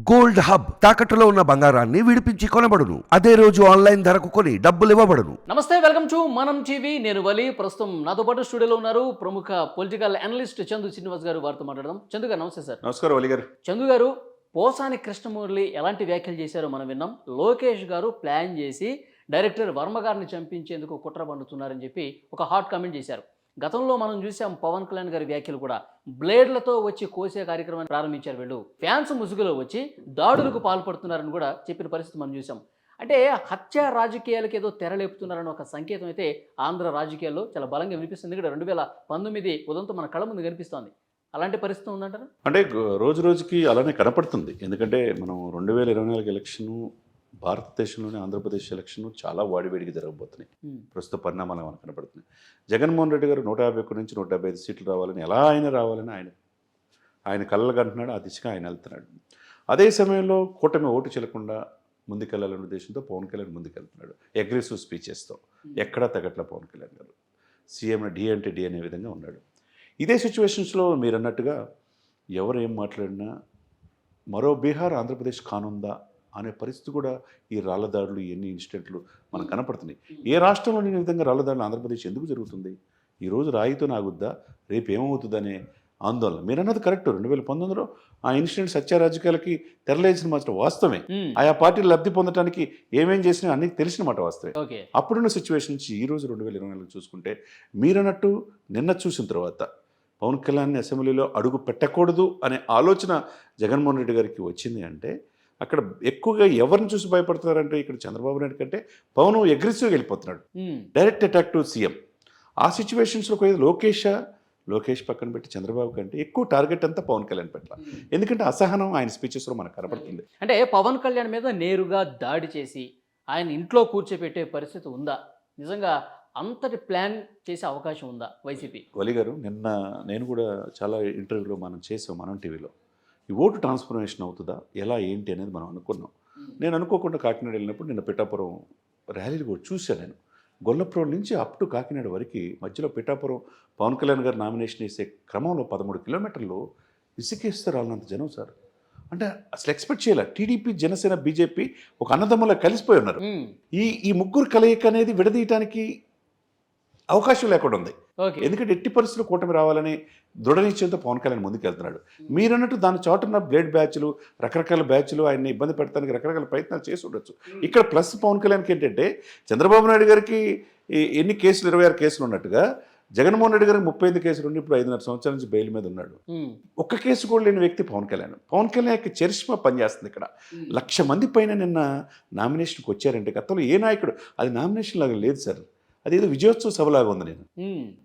Gold hub తాకట్టులో ఉన్న బంగారాన్ని విడిపించి కొనబడును. అదే రోజు ఆన్లైన్ ధరకు కొని డబ్బులు ఇవ్వబడును. నమస్తే వెల్కమ్ టు మనం టీవీ. నేను వలి. ప్రస్తుతం నాతో పాటు స్టూడియోలో ఉన్నారు ప్రముఖ పొలిటికల్ అనలిస్ట్ చందు శ్రీనివాస్ గారు. వారితో మాట్లాడదాం. చందు గారు నమస్తే సార్. నమస్కారం అలీ గారు. చందు గారు పోసాని కృష్ణమురళి ఎలాంటి వ్యాఖ్యలు చేశారో మనం విన్నాం. లోకేష్ గారు ప్లాన్ చేసి డైరెక్టర్ వర్మ గారిని చంపించేందుకు కుట్ర పండుతున్నారని చెప్పి ఒక హాట్ కామెంట్ చేశారు. గతంలో మనం చూసాం పవన్ కళ్యాణ్ గారి వ్యాఖ్యలు కూడా. బ్లేడ్లతో వచ్చి కోసే కార్యక్రమాన్ని ప్రారంభించారు వీళ్ళు. ఫ్యాన్స్ ముసుగులో వచ్చి దాడులకు పాల్పడుతున్నారని కూడా చెప్పిన పరిస్థితి మనం చూసాం. అంటే హత్య రాజకీయాలకు ఏదో తెరలేపుతున్నారని ఒక సంకేతం అయితే ఆంధ్ర రాజకీయాల్లో చాలా బలంగా వినిపిస్తుంది. ఇక్కడ రెండు వేల పంతొమ్మిది ఉదంతో మన కళ్ళ ముందు కనిపిస్తోంది. అలాంటి పరిస్థితి ఉందంటారు? అంటే రోజు రోజుకి అలానే కనపడుతుంది. ఎందుకంటే మనం రెండు వేల ఇరవై నాలుగు ఎలక్షన్ భారతదేశంలోని ఆంధ్రప్రదేశ్ ఎలక్షన్ చాలా వాడివేడికి జరగబోతున్నాయి. ప్రస్తుత పరిణామాలు మనకు కనపడుతున్నాయి. జగన్మోహన్ రెడ్డి గారు నూట యాభై ఒక్క నుంచి నూట డెబ్బై ఐదు సీట్లు రావాలని ఎలా ఆయన రావాలని ఆయన ఆయన కళ్ళగా అంటున్నాడు ఆ దిశగా ఆయన వెళ్తున్నాడు. అదే సమయంలో కూటమి ఓటు చెల్లకుండా ముందుకెళ్ళాలనే ఉద్దేశంతో పవన్ కళ్యాణ్ ముందుకెళ్తున్నాడు అగ్రెసివ్ స్పీచెస్తో. ఎక్కడా తగ్గట్ల పవన్ కళ్యాణ్ గారు. సీఎం డి అంటే డి అనే విధంగా ఉన్నాడు. ఇదే సిచ్యువేషన్స్లో మీరు అన్నట్టుగా ఎవరు ఏం మాట్లాడినా మరో బీహార్ ఆంధ్రప్రదేశ్ కానుందా అనే పరిస్థితి కూడా ఈ రాళ్ళ దాడులు ఎన్ని ఇన్సిడెంట్లు మనకు కనపడుతున్నాయి. ఏ రాష్ట్రంలో లేని విధంగా రాళ్ళ దాడులు ఆంధ్రప్రదేశ్ ఎందుకు జరుగుతుంది? ఈరోజు రాయితో నాగుద్దా రేపు ఏమవుతుందనే ఆందోళన. మీరు అన్నది కరెక్ట్. రెండు వేల పంతొమ్మిదిలో ఆ ఇన్సిడెంట్ సత్య రాజకీయాలకి తెరలేసిన మాత్రం వాస్తవమే. ఆయా పార్టీలు లబ్ధి పొందడానికి ఏమేం చేసినా అన్ని తెలిసిన మాట వాస్తవే అప్పుడున్న సిచ్యువేషన్ నుంచి ఈ రోజు రెండు వేల ఇరవై నాలుగు చూసుకుంటే మీరన్నట్టు నిన్న చూసిన తర్వాత పవన్ కళ్యాణ్ అసెంబ్లీలో అడుగు పెట్టకూడదు అనే ఆలోచన జగన్మోహన్ రెడ్డి గారికి వచ్చింది అంటే అక్కడ ఎక్కువగా ఎవరిని చూసి భయపడుతున్నారంటే ఇక్కడ చంద్రబాబు నాయుడు కంటే పవన్ అగ్రెసివ్గా వెళ్ళిపోతున్నాడు. డైరెక్ట్ అటాక్ టు సీఎం ఆ సిచ్యువేషన్స్లో పోయేది లోకేష్ లోకేష్ పక్కన పెట్టి చంద్రబాబు కంటే ఎక్కువ టార్గెట్ అంతా పవన్ కళ్యాణ్ పట్ల. ఎందుకంటే అసహనం ఆయన స్పీచెస్లో మనకు కనపడుతుంది. అంటే పవన్ కళ్యాణ్ మీద నేరుగా దాడి చేసి ఆయన ఇంట్లో కూర్చోపెట్టే పరిస్థితి ఉందా? నిజంగా అంతటి ప్లాన్ చేసే అవకాశం ఉందా వైసీపీ? వలి గారు నిన్న నేను కూడా చాలా ఇంటర్వ్యూలో మనం చేసాం మనం టీవీలో ఈ ఓటు ట్రాన్స్ఫర్మేషన్ అవుతుందా? ఎలా ఏంటి అనేది మనం అనుకున్నాం. నేను అనుకోకుండా కాకినాడ వెళ్ళినప్పుడు నిన్న పిఠాపురం ర్యాలీలు కూడా చూశాను నేను. గొల్లపురం నుంచి అప్ టు కాకినాడ వరకు మధ్యలో పిఠాపురం పవన్ కళ్యాణ్ గారు నామినేషన్ వేసే క్రమంలో పదమూడు కిలోమీటర్లు ఇసుకేస్తే రాలినంత జనం సార్. అంటే అసలు ఎక్స్పెక్ట్ చేయాలి. టీడీపీ జనసేన బీజేపీ ఒక అన్నదమ్ములా కలిసిపోయి ఉన్నారు. ఈ ఈ ముగ్గురు కలయిక అనేది విడదీయటానికి అవకాశం లేకుండా ఉంది. ఎందుకంటే ఎట్టి పరిస్థితులు కూటమి రావాలని దృఢ నిశ్చయంతో పవన్ కళ్యాణ్ ముందుకు వెళ్తున్నాడు మీరన్నట్టు దాని చాటున్న బ్లేడ్ బ్యాచ్లు రకరకాల బ్యాచ్లు ఆయన్ని ఇబ్బంది పెట్టడానికి రకరకాల ప్రయత్నాలు చేసి ఉండొచ్చు. ఇక్కడ ప్లస్ పవన్ కళ్యాణ్కి ఏంటంటే చంద్రబాబు నాయుడు గారికి ఎన్ని కేసులు ఇరవై ఆరు కేసులు ఉన్నట్టుగా జగన్మోహన్ రెడ్డి గారికి ముప్పై ఐదు కేసులు ఉండి ఇప్పుడు ఐదున్నర సంవత్సరాల నుంచి బెయిల్ మీద ఉన్నాడు. ఒక్క కేసు కూడా లేని వ్యక్తి పవన్ కళ్యాణ్. పవన్ కళ్యాణ్ యొక్క చరిష్మా పనిచేస్తుంది ఇక్కడ. లక్ష మంది పైన నిన్న నామినేషన్కి వచ్చారంటే గతంలో ఏ నాయకుడు? అది నామినేషన్ లాగా లేదు సార్. అది ఏదో విజయోత్సవ సభలాగా ఉంది నేను.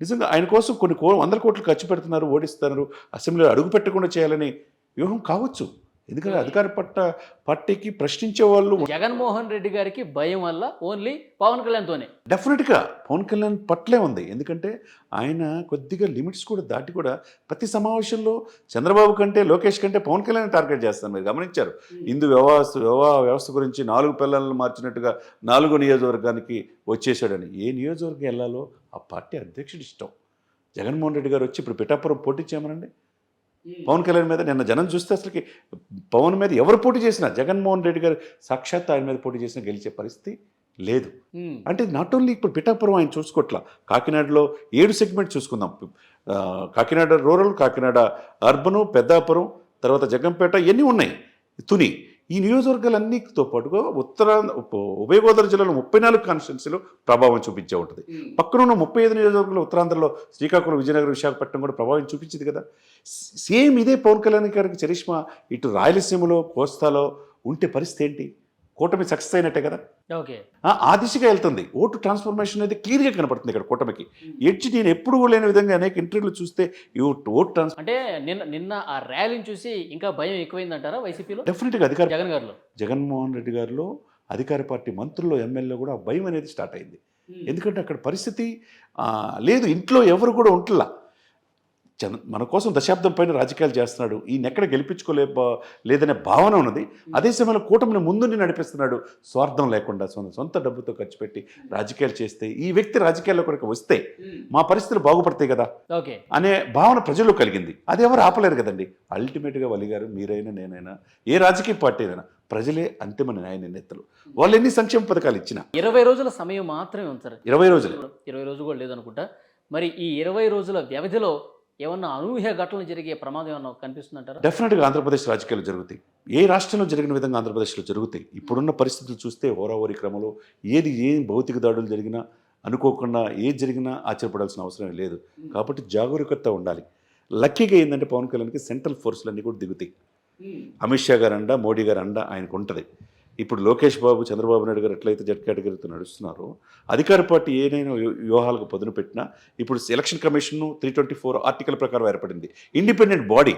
నిజంగా ఆయన కోసం కొన్ని కో వందల కోట్లు ఖర్చు పెడుతున్నారు ఓడిస్తున్నారు అసెంబ్లీలో అడుగు పెట్టకుండా చేయాలని వ్యూహం కావచ్చు. ఎందుకంటే అధికార పట్ట పార్టీకి ప్రశ్నించే వాళ్ళు జగన్మోహన్ రెడ్డి గారికి భయం వల్ల ఓన్లీ పవన్ కళ్యాణ్తోనే డెఫినెట్గా పవన్ కళ్యాణ్ పట్లే ఉంది. ఎందుకంటే ఆయన కొద్దిగా లిమిట్స్ కూడా దాటి కూడా ప్రతి సమావేశంలో చంద్రబాబు కంటే లోకేష్ కంటే పవన్ కళ్యాణ్ టార్గెట్ చేస్తాను మీరు గమనించారు. హిందూ వ్యవస్థ వివాహ వ్యవస్థ గురించి నాలుగు పిల్లలను మార్చినట్టుగా నాలుగో నియోజకవర్గానికి వచ్చేసాడని ఏ నియోజకవర్గం వెళ్ళాలో ఆ పార్టీ అధ్యక్షుడు ఇష్టం. జగన్మోహన్ రెడ్డి గారు వచ్చి ఇప్పుడు పిఠాపురం పోటీ చేయమనండి. పవన్ కళ్యాణ్ మీద నిన్న జనం చూస్తే అసలుకి పవన్ మీద ఎవరు పోటీ చేసినా జగన్మోహన్ రెడ్డి గారు సాక్షాత్ ఆయన మీద పోటీ చేసినా గెలిచే పరిస్థితి లేదు. అంటే నాట్ ఓన్లీ ఇప్పుడు పిఠాపురం ఆయన చూసుకోవట్లా కాకినాడలో ఏడు సెగ్మెంట్ చూసుకుందాం. కాకినాడ రూరల్ కాకినాడ అర్బను పెద్దాపురం తర్వాత జగంపేట ఇవన్నీ ఉన్నాయి. తుని ఈ నియోజకవర్గాలన్నిటితో పాటుగా ఉత్తరాంధ్ర ఉప్- ఉభయ గోదావరి జిల్లాలో ముప్పై నాలుగు కాన్స్టిట్యున్సీలు ప్రభావం చూపించే ఉంటుంది. పక్కనున్న ముప్పై ఐదు నియోజకవర్గాలు ఉత్తరాంధ్రలో శ్రీకాకుళం విజయనగరం విశాఖపట్నం కూడా ప్రభావం చూపించింది కదా. సేమ్ ఇదే పవన్ కళ్యాణ్ గారికి చరిష్మా ఇటు రాయలసీమలో కోస్తాలో ఉంటే పరిస్థితి ఏంటి? కూటమి సక్సెస్ అయినట్టే కదా? ఓకే. ఆ, దిశగా వెళ్తుంది. ఓటు ట్రాన్స్ఫర్మేషన్ అనేది క్లియర్గా కనపడుతుంది ఇక్కడ కూటమికి. ఎడ్చి నేను ఎప్పుడు లేని విధంగా అనేక ఇంటర్వ్యూలు చూస్తే ఓట్ ట్రాన్స్ అంటే నిన్న నిన్న ఆ ర్యాలీని చూసి ఇంకా భయం ఎక్కువైందంటారా వైసీపీలో? డెఫినెట్గా అధికార జగన్ గారిలో. జగన్మోహన్ రెడ్డి గారిలో అధికార పార్టీ మంత్రుల్లో ఎమ్మెల్యే కూడా ఆ భయం అనేది స్టార్ట్ అయింది. ఎందుకంటే అక్కడ పరిస్థితి లేదు ఇంట్లో ఎవరు కూడా ఉంటలా. జన మన కోసం దశాబ్దం పైన రాజకీయాలు చేస్తున్నాడు. ఈయన ఎక్కడ గెలిపించుకోలే లేదనే భావన ఉన్నది. అదే సమయంలో కూటమిని ముందుండి నడిపిస్తున్నాడు. స్వార్థం లేకుండా సొంత సొంత డబ్బుతో ఖర్చు పెట్టి రాజకీయాలు చేస్తే ఈ వ్యక్తి రాజకీయాల్లో కూడా వస్తే మా పరిస్థితులు బాగుపడతాయి కదా? ఓకే. అనే భావన ప్రజల్లో కలిగింది. అది ఎవరు ఆపలేరు కదండి? అల్టిమేట్గా వలి గారు మీరైనా నేనైనా ఏ రాజకీయ పార్టీ అయినా ప్రజలే అంతిమ న్యాయ నిర్ణేతలు. వాళ్ళు ఎన్ని సంక్షేమ పథకాలు ఇచ్చినా. ఇరవై రోజుల సమయం మాత్రమే ఉంది సార్. ఇరవై రోజులే. ఇరవై రోజులు కూడా లేదనుకుంటా. మరి ఈ ఇరవై రోజుల వ్యవధిలో ఏమన్నా అనూహ్య ఘటనలు జరిగే ప్రమాదం ఏమన్నా కనిపిస్తుందంటారా? డెఫినెట్గా ఆంధ్రప్రదేశ్ రాజకీయాలు జరుగుతాయి. ఏ రాష్ట్రంలో జరిగిన విధంగా ఆంధ్రప్రదేశ్లో జరుగుతాయి? ఇప్పుడున్న పరిస్థితులు చూస్తే హోరాహోరీ క్రమంలో ఏది ఏం భౌతిక దాడులు జరిగినా అనుకోకుండా ఏది జరిగినా ఆశ్చర్యపడాల్సిన అవసరం లేదు. కాబట్టి జాగరూకత ఉండాలి. లక్కీగా ఏంటంటే పవన్ కళ్యాణ్కి సెంట్రల్ ఫోర్సులన్నీ కూడా దిగుతాయి. అమిత్ షా గారు అండ మోడీ గారు అండ ఆయనకు ఉంటుంది ఇప్పుడు లోకేష్ బాబు చంద్రబాబు నాయుడు గారు ఎట్లయితే జడ్ కేటగిరీతో నడుస్తున్నారో అధికార పార్టీ ఏదైనా వ్యూహ- వ్యూహాలకు పదును పెట్టినా ఇప్పుడు election commission three twenty four article ప్రకారం ఏర్పడింది. ఇండిపెండెంట్ బాడీ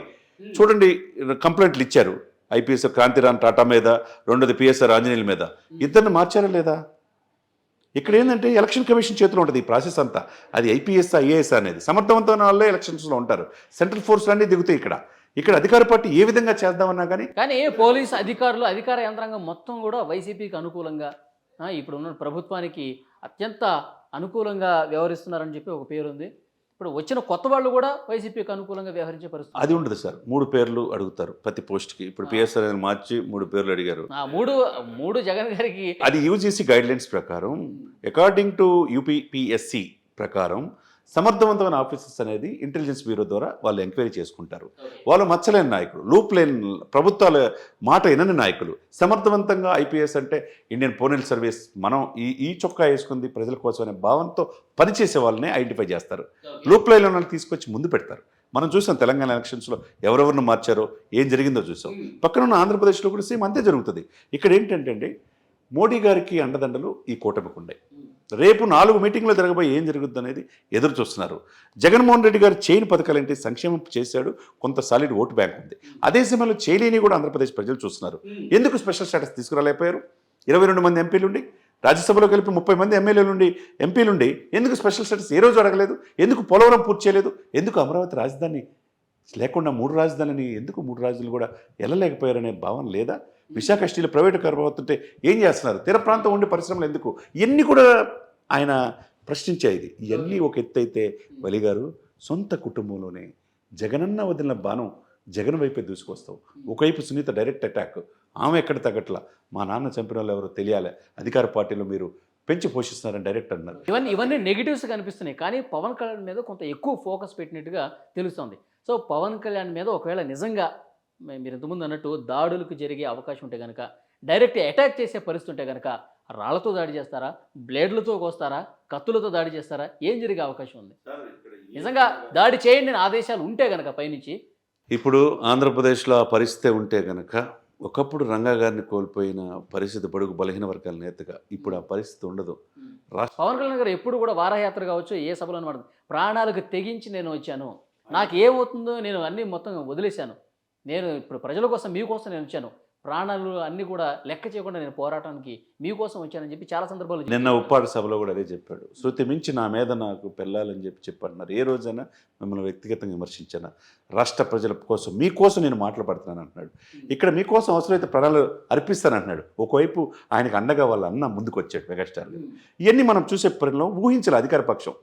చూడండి కంప్లైంట్లు ఇచ్చారు. ఐపీఎస్ క్రాంతిరామ్ టాటా మీద రెండోది పిఎస్ఆర్ ఆంజనేయుల మీద ఇద్దరిని మార్చారా లేదా? ఇక్కడ ఏంటంటే ఎలక్షన్ కమిషన్ చేతిలో ఉంటుంది ఈ ప్రాసెస్ అంతా. అది ఐపీఎస్ ఐఏఎస్ అనేది. సమర్థవంతమైన వాళ్ళే ఎలక్షన్స్లో ఉంటారు. సెంట్రల్ ఫోర్స్ అన్నీ దిగుతాయి ఇక్కడ. ఇక్కడ అధికార పార్టీ ఏ విధంగా చేద్దామన్నా కానీ కానీ పోలీస్ అధికారులు అధికార యంత్రాంగం మొత్తం కూడా వైసీపీకి అనుకూలంగా ఇప్పుడు ఉన్న ప్రభుత్వానికి అత్యంత అనుకూలంగా వ్యవహరిస్తున్నారని చెప్పి ఒక పేరు ఉంది. ఇప్పుడు వచ్చిన కొత్త వాళ్ళు కూడా వైసీపీకి అనుకూలంగా వ్యవహరించే పరిస్థితి. అది ఉండదు సార్. మూడు పేర్లు అడుగుతారు ప్రతి పోస్ట్కి ఇప్పుడు పిఎస్ఆర్ మార్చి మూడు పేర్లు అడిగారు. ఆ మూడు మూడు జగన్ గారికి అది యూజీసీ గైడ్ లైన్స్ ప్రకారం అకార్డింగ్ టు యూపీపీఎస్సి ప్రకారం సమర్థవంతమైన ఆఫీసర్స్ అనేది ఇంటెలిజెన్స్ బ్యూరో ద్వారా వాళ్ళు ఎంక్వైరీ చేసుకుంటారు. వాళ్ళు మచ్చలేని నాయకులు లూప్ లేని ప్రభుత్వాల మాట వినని నాయకులు. సమర్థవంతంగా ఐపీఎస్ అంటే ఇండియన్ పోనల్ సర్వీస్ మనం ఈ ఈ చొక్కా వేసుకుంది ప్రజల కోసం అనే భావంతో పనిచేసే వాళ్ళని ఐడెంటిఫై చేస్తారు. లూప్ లైన్ వాళ్ళని తీసుకొచ్చి ముందు పెడతారు. మనం చూసాం తెలంగాణ ఎలక్షన్స్లో ఎవరెవరిని మార్చారో ఏం జరిగిందో చూసాం. పక్కన ఉన్న ఆంధ్రప్రదేశ్లో కూడా సేమ్ అంతే జరుగుతుంది. ఇక్కడ ఏంటంటే అండి మోడీ గారికి అండదండలు ఈ కూటమికి ఉన్నాయి రేపు నాలుగు మీటింగ్లో జరగబోయే ఏం జరుగుద్ది అనేది ఎదురు చూస్తున్నారు. జగన్మోహన్ రెడ్డి గారు చేయని పథకాలు ఏంటి? సంక్షేమం చేశాడు కొంత సాలిడ్ ఓటు బ్యాంక్ ఉంది. అదే సమయంలో చేయలేని కూడా ఆంధ్రప్రదేశ్ ప్రజలు చూస్తున్నారు. ఎందుకు స్పెషల్ స్టేటస్ తీసుకురాలేకపోయారు? ఇరవై రెండు మంది ఎంపీలుండి రాజ్యసభలో కలిపి ముప్పై మంది ఎమ్మెల్యేలుండి ఎంపీలుండి ఎందుకు స్పెషల్ స్టేటస్ ఏ రోజు అడగలేదు? ఎందుకు పోలవరం పూర్తి చేయలేదు? ఎందుకు అమరావతి రాజధాని లేకుండా మూడు రాజధానిని ఎందుకు మూడు రాజధానులు కూడా వెళ్ళలేకపోయారనే భావన లేదా? విశాఖ స్టీల్ ప్రైవేటు కారు అవుతుంటే ఏం చేస్తున్నారు? తీర ప్రాంతం ఉండే పరిశ్రమలు ఎందుకు? ఇవన్నీ కూడా ఆయన ప్రశ్నించేది ఇవన్నీ ఒక ఎత్తు అయితే వలిగారు సొంత కుటుంబంలోనే జగనన్న వదిలిన బాణం జగన్ వైపే దూసుకొస్తావు. ఒకవైపు సునీత డైరెక్ట్ అటాక్ ఆమె ఎక్కడ తగ్గట్లా మా నాన్న చంపిన వాళ్ళు ఎవరో తెలియాలి. అధికార పార్టీలో మీరు పెంచి పోషిస్తున్నారని డైరెక్ట్ అన్నారు. ఇవన్నీ ఇవన్నీ నెగిటివ్స్ కనిపిస్తున్నాయి. కానీ పవన్ కళ్యాణ్ మీద కొంత ఎక్కువ ఫోకస్ పెట్టినట్టుగా తెలుస్తుంది. సో పవన్ కళ్యాణ్ మీద ఒకవేళ నిజంగా మీరు ఇంతకుముందు అన్నట్టు దాడులకు జరిగే అవకాశం ఉంటే కనుక డైరెక్ట్ అటాక్ చేసే పరిస్థితి ఉంటే కనుక రాళ్ళతో దాడి చేస్తారా? బ్లేడ్లతో కోస్తారా? కత్తులతో దాడి చేస్తారా? ఏం జరిగే అవకాశం ఉంది? నిజంగా దాడి చేయండి అని ఆదేశాలు ఉంటే కనుక పైనుంచి. ఇప్పుడు ఆంధ్రప్రదేశ్లో ఆ పరిస్థితి ఉంటే గనక ఒకప్పుడు రంగా గారిని కోల్పోయిన పరిస్థితి బడుగు బలహీన వర్గాల నేతగా ఇప్పుడు ఆ పరిస్థితి ఉండదు. రాష్ట్ర పవన్ కళ్యాణ్ గారు ఎప్పుడు కూడా వారయాత్ర కావచ్చు ఏ సభలో అనమాట ప్రాణాలకు తెగించి నేను వచ్చాను. నాకు ఏమవుతుందో నేను అన్నీ మొత్తం వదిలేశాను. నేను ఇప్పుడు ప్రజల కోసం మీకోసం నేను వచ్చాను. ప్రాణాలు అన్నీ కూడా లెక్క చేయకుండా నేను పోరాటానికి మీకోసం వచ్చానని చెప్పి చాలా సందర్భాలు. నిన్న ఉప్పాడు సభలో కూడా అదే చెప్పాడు. శృతి మించి నా మీద నాకు పెళ్ళాలని చెప్పి చెప్పన్నారు. ఏ రోజైనా మిమ్మల్ని వ్యక్తిగతంగా విమర్శించాను? రాష్ట్ర ప్రజల కోసం మీకోసం నేను మాట్లాడుతున్నాను అంటున్నాడు. ఇక్కడ మీకోసం అవసరమైతే ప్రాణాలు అర్పిస్తాను అంటున్నాడు. ఒకవైపు ఆయనకు అండగా వాళ్ళ అన్న ముందుకు వచ్చాడు మెగాస్టార్ ఇవన్నీ మనం చూసే పరిణామం ఊహించాలి అధికార పక్షం.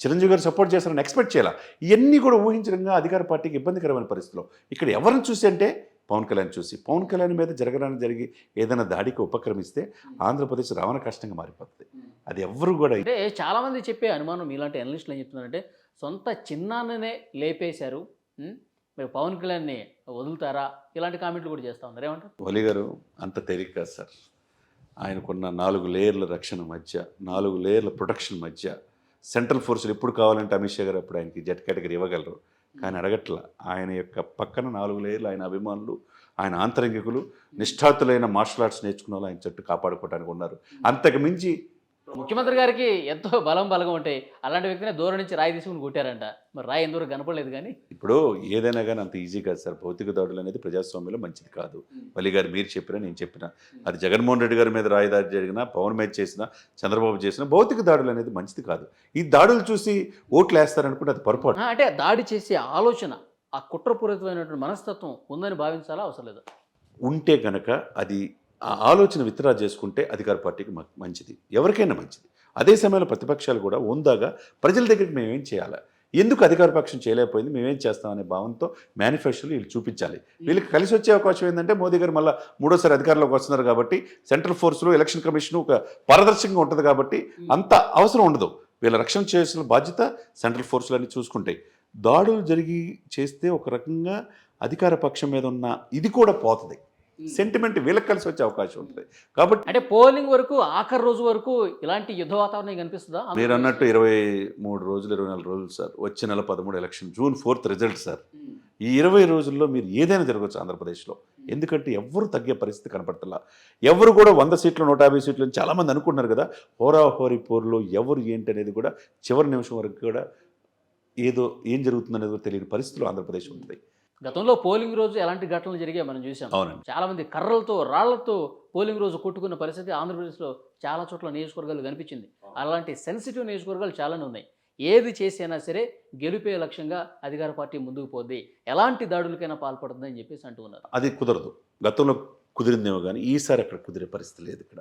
చిరంజీవి గారు సపోర్ట్ చేస్తారని ఎక్స్పెక్ట్ చేయాలి? ఇవన్నీ కూడా ఊహించడంగా అధికార పార్టీకి ఇబ్బందికరమైన పరిస్థితిలో. ఇక్కడ ఎవరిని చూసి అంటే పవన్ కళ్యాణ్ చూసి. పవన్ కళ్యాణ్ మీద జరగడానికి జరిగి ఏదైనా దాడికి ఉపక్రమిస్తే ఆంధ్రప్రదేశ్ రావణ కష్టంగా మారిపోతుంది అది ఎవరు కూడా అంటే చాలా మంది చెప్పే అనుమానం ఇలాంటి అనలిస్టులు ఏం చెప్తున్నారంటే సొంత చిన్నాన్ననే లేపేశారు? మీరు పవన్ కళ్యాణ్ని వదులుతారా? ఇలాంటి కామెంట్లు కూడా చేస్తా ఉన్నారు. ఏమంటారు? వలి గారు అంత తేలిక కాదు సార్. ఆయనకున్న నాలుగు లేయర్ల రక్షణ మధ్య నాలుగు లేయర్ల ప్రొటెక్షన్ మధ్య సెంట్రల్ ఫోర్సులు ఎప్పుడు కావాలంటే అమిత్ షా గారు అప్పుడు ఆయనకి జెట్ కేటగిరీ ఇవ్వగలరు. కానీ అడగట్ల ఆయన యొక్క పక్కన నాలుగు లేయర్లు ఆయన అభిమానులు ఆయన ఆంతరంగికులు నిష్ఠాతులైన మార్షల్ ఆర్ట్స్ నేర్చుకున్న వాళ్ళు ఆయన చుట్టూ కాపాడుకోవడానికి ఉన్నారు. అంతకు మించి ముఖ్యమంత్రి గారికి ఎంతో బలం బలగా ఉంటాయి అలాంటి వ్యక్తిని దూరం నుంచి రాయి తీసుకుని కొట్టారంట. మరి రాయి ఎందుకు కనపడలేదు కానీ? ఇప్పుడు ఏదైనా కానీ అంత ఈజీ కాదు సార్. భౌతిక దాడులు అనేది ప్రజాస్వామ్యంలో మంచిది కాదు. మళ్ళీ గారు మీరు చెప్పినా నేను చెప్పినా. అది జగన్మోహన్ రెడ్డి గారి మీద రాయి దాడి జరిగినా పవన్ మీద చేసినా చంద్రబాబు చేసినా భౌతిక దాడులు అనేది మంచిది కాదు. ఈ దాడులు చూసి ఓట్లు వేస్తారనుకుంటే అది పొరపాటు. అంటే దాడి చేసే ఆలోచన ఆ కుట్రపూరితమైనటువంటి మనస్తత్వం ఉందని భావించాలా? అవసరం లేదు. ఉంటే గనక అది ఆ ఆలోచన విత్డ్రా చేసుకుంటే అధికార పార్టీకి మంచిది. ఎవరికైనా మంచిది. అదే సమయంలో ప్రతిపక్షాలు కూడా ఉందాగా ప్రజల దగ్గరికి మేమేం చేయాలి? ఎందుకు అధికార పక్షం చేయలేకపోయింది? మేమేం చేస్తామనే భావంతో మేనిఫెస్టోలు వీళ్ళు చూపించాలి. వీళ్ళకి కలిసి వచ్చే అవకాశం ఏంటంటే మోదీ గారు మళ్ళీ మూడోసారి అధికారంలోకి వస్తున్నారు కాబట్టి సెంట్రల్ ఫోర్స్లో ఎలక్షన్ కమిషన్ ఒక పారదర్శకంగా ఉంటుంది కాబట్టి అంత అవసరం ఉండదు. వీళ్ళ రక్షణ చేయాల్సిన బాధ్యత సెంట్రల్ ఫోర్స్లు అన్ని చూసుకుంటాయి దాడులు జరిగి చేస్తే ఒక రకంగా అధికార పక్షం మీద ఉన్న ఇది కూడా పోతుంది. సెంటిమెంట్ వీళ్ళకి కలిసి వచ్చే అవకాశం ఉంటుంది. కాబట్టి అంటే పోలింగ్ వరకు ఆఖరి రోజు వరకు ఇలాంటి యుద్ధ వాతావరణం కనిపిస్తుందా మీరు అన్నట్టు ఇరవై మూడు రోజులు ఇరవై నాలుగు రోజులు సార్. వచ్చే నెల పదమూడు election June fourth result sir. ఈ ఇరవై రోజుల్లో మీరు ఏదైనా జరగవచ్చు ఆంధ్రప్రదేశ్లో. ఎందుకంటే ఎవరు తగ్గే పరిస్థితి కనపడతలా. ఎవరు కూడా వంద సీట్లు నూట యాభై సీట్లు చాలామంది అనుకుంటున్నారు కదా. హోరాహోరీ పోరులో ఎవరు ఏంటి అనేది కూడా చివరి నిమిషం వరకు కూడా ఏదో ఏం జరుగుతుందనేది తెలియని పరిస్థితులు ఆంధ్రప్రదేశ్ ఉంటుంది. గతంలో పోలింగ్ రోజు ఎలాంటి ఘటనలు జరిగాయి మనం చూసాం చాలా మంది కర్రలతో రాళ్ళతో పోలింగ్ రోజు కొట్టుకున్న పరిస్థితి ఆంధ్రప్రదేశ్లో చాలా చోట్ల నియోజకవర్గాలు కనిపించింది. అలాంటి సెన్సిటివ్ నియోజకవర్గాలు చాలానే ఉన్నాయి. ఏది చేసినా సరే గెలిపే లక్ష్యంగా అధికార పార్టీ ముందుకు పోద్ది. ఎలాంటి దాడులకైనా పాల్పడుతుంది అని చెప్పేసి అంటూ ఉన్నారు. అది కుదరదు. గతంలో కుదిరిందేమో కానీ ఈసారి అక్కడ కుదిరే పరిస్థితి లేదు ఇక్కడ.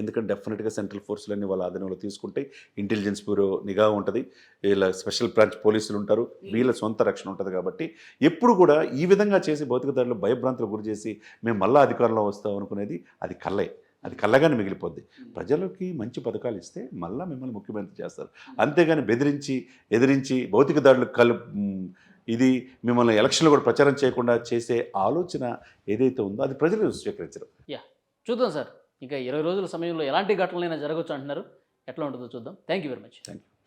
ఎందుకంటే డెఫినెట్గా సెంట్రల్ ఫోర్సులన్నీ వాళ్ళ ఆధీనంలో తీసుకుంటే ఇంటెలిజెన్స్ బ్యూరో నిఘా ఉంటుంది. వీళ్ళ స్పెషల్ బ్రాంచ్ పోలీసులు ఉంటారు. వీళ్ళ సొంత రక్షణ ఉంటుంది కాబట్టి ఎప్పుడు కూడా ఈ విధంగా చేసి భౌతిక దాడులు భయభ్రాంతులకు గురి చేసి మేము మళ్ళా అధికారంలో వస్తాం అనుకునేది అది కళ్ళే అది కళ్ళగానే మిగిలిపోద్ది. ప్రజలకి మంచి పథకాలు ఇస్తే మళ్ళా మిమ్మల్ని ముఖ్యమంత్రి చేస్తారు. అంతేగాని బెదిరించి ఎదిరించి భౌతిక దాడులు కలు ఇది మిమ్మల్ని ఎలక్షన్లో కూడా ప్రచారం చేయకుండా చేసే ఆలోచన ఏదైతే ఉందో అది ప్రజలు స్వీకరించరు. చూద్దాం సార్. ఇంకా ఇరవై రోజుల సమయంలో ఎలాంటి ఘటనలైనా జరగవచ్చు అంటున్నారు. ఎట్లా ఉంటుందో చూద్దాం. Thank you very much thank you